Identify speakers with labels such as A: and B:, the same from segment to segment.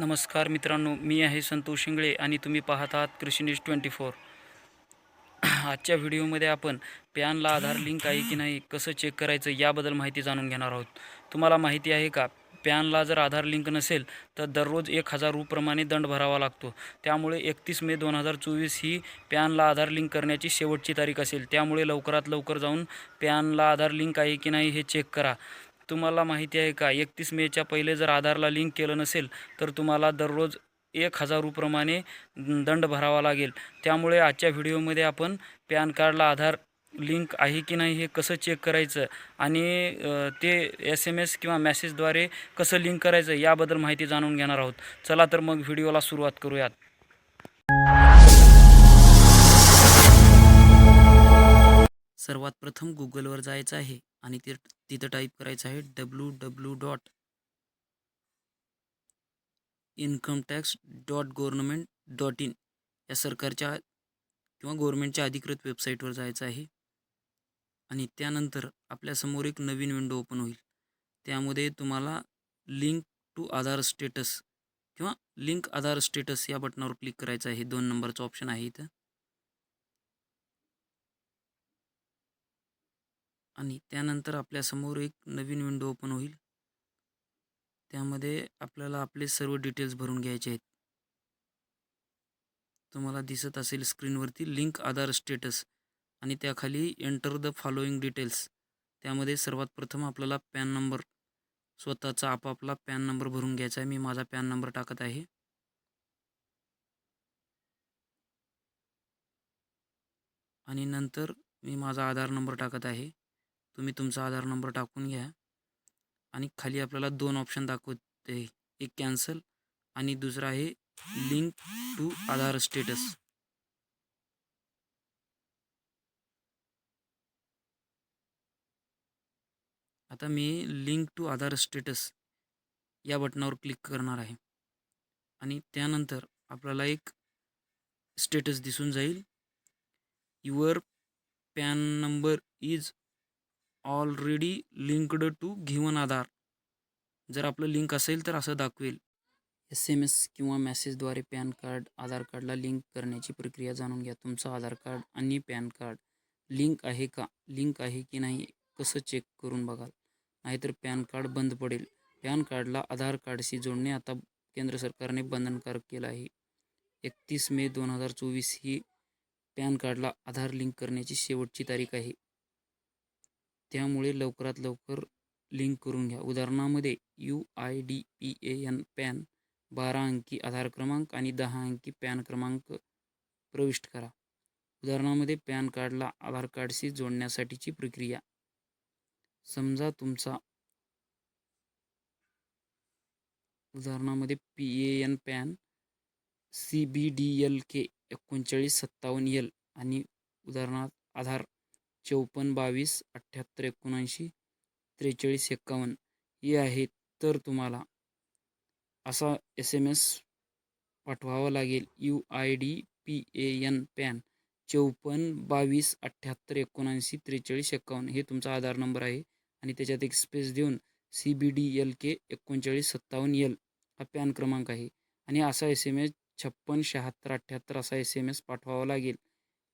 A: नमस्कार मित्रांनो मी आहे संतोष शिंगळे आणि तुम्ही पाहत आहात कृषी न्यूज ट्वेंटी फोर. आजच्या व्हिडिओमध्ये आपण पॅनला आधार लिंक आहे की नाही कसं चेक करायचं याबद्दल माहिती जाणून घेणार आहोत. तुम्हाला माहिती आहे का पॅनला जर आधार लिंक नसेल तर दररोज एक हजार रुप्रमाणे दंड भरावा लागतो. त्यामुळे एकतीस मे दोन हजार चोवीस ही पॅनला आधार लिंक करण्याची शेवटची तारीख असेल. त्यामुळे लवकरात लवकर जाऊन पॅनला आधार लिंक आहे की नाही हे चेक करा. तुम्हाला माहिती आहे का? एकतीस मेच्या पहिले जर आधारला लिंक केलं नसेल तर तुम्हाला दररोज एक हजार रुप्रमाणे दंड भरावा लागेल. त्यामुळे आजच्या व्हिडिओमध्ये आपण पॅन कार्डला आधार लिंक आहे की नाही हे कसं चेक करायचं आणि ते एस एम एस किंवा मॅसेजद्वारे कसं लिंक करायचं याबद्दल माहिती जाणून घेणार आहोत. चला तर मग व्हिडिओला सुरुवात करूयात. सर्वात प्रथम गुगलवर जायचं आहे आणि ते तिथं टाईप करायचं आहे W W dot income tax dot government dot in या सरकारच्या किंवा गव्हर्नमेंटच्या अधिकृत वेबसाईटवर जायचं आहे. आणि त्यानंतर आपल्यासमोर एक नवीन विंडो ओपन होईल. त्यामध्ये तुम्हाला लिंक टू आधार स्टेटस किंवा लिंक आधार स्टेटस या बटनावर क्लिक करायचं आहे. दोन नंबरचं ऑप्शन आहे इथं. आणि त्यानंतर आपल्यासमोर एक नवीन विंडो ओपन होईल. त्यामध्ये आपल्याला आपले सर्व डिटेल्स भरून घ्यायचे आहेत. तुम्हाला दिसत असेल स्क्रीनवरती लिंक आधार स्टेटस आणि त्याखाली एंटर द फॉलोइंग डिटेल्स त्यामध्ये सर्वात प्रथम आपल्याला पॅन नंबर स्वतःचा आपापला पॅन नंबर भरून घ्यायचा आहे. मी माझा पॅन नंबर टाकत आहे. आणि नंतर मी माझा आधार नंबर टाकत आहे. तुम्ही तुमचा आधार नंबर टाकून घ्या. आणि खाली आपल्याला दोन ऑप्शन दाखवते. एक कॅन्सल आणि दुसरा आहे लिंक टू आधार स्टेटस आता मी लिंक टू आधार स्टेटस या बटनावर क्लिक करणार आहे. आणि त्यानंतर आपल्याला एक स्टेटस दिसून जाईल. Your PAN number is already linked to given Aadhaar जर आपलं लिंक असेल तर असं दाखवेल. एस एम एस किंवा मॅसेजद्वारे पॅन कार्ड आधार कार्डला लिंक करण्याची प्रक्रिया जाणून घ्या. तुमचं आधार कार्ड आणि पॅन कार्ड लिंक आहे का? लिंक आहे की नाही? कसं चेक करून बघाल? नाहीतर पॅन कार्ड बंद पडेल. पॅन कार्डला आधार कार्डशी जोडणे आता केंद्र सरकारने बंधनकारक केलं आहे. एकतीस मे दोन हजार चोवीस ही पॅन कार्डला आधार लिंक करण्याची शेवटची तारीख आहे. त्यामुळे लवकरात लवकर लिंक करून घ्या. उदाहरणामध्ये U I D P A N PAN बारा अंकी आधार क्रमांक आणि दहा अंकी पॅन क्रमांक प्रविष्ट करा. उदाहरणामध्ये पॅन कार्डला आधार कार्डशी जोडण्यासाठीची प्रक्रिया. समजा तुमचा उदाहरणामध्ये P A N PAN C B D L K एकोणचाळीस सत्तावन्न एल आणि उदाहरणार्थ आधार चौपन्न बावीस अठ्ठ्याहत्तर एकोणऐंशी त्रेचाळीस एक्कावन्न हे आहे तर तुम्हाला असा एस एम एस पाठवावा लागेल. U I D P A N PAN चौपन्न बावीस अठ्ठ्याहत्तर एकोणऐंशी त्रेचाळीस एक्कावन्न हे तुमचा आधार नंबर आहे आणि त्याच्यात एक स्पेस देऊन C B D L K एकोणचाळीस सत्तावन्न एल हा पॅन क्रमांक आहे. आणि असा एस एम एस छप्पन शहात्तर अठ्ठ्याहत्तर असा एस एम एस पाठवावा लागेल.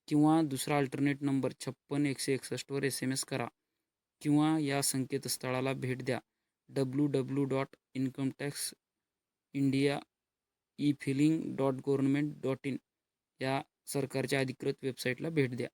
A: किंवा दुसरा अल्टरनेट नंबर छप्पन एकशे एकसष्टवर एस एम एस करा किंवा या संकेतस्थळाला भेट द्या. W W dot income tax India e filing dot government dot in या सरकारच्या अधिकृत वेबसाईटला भेट द्या.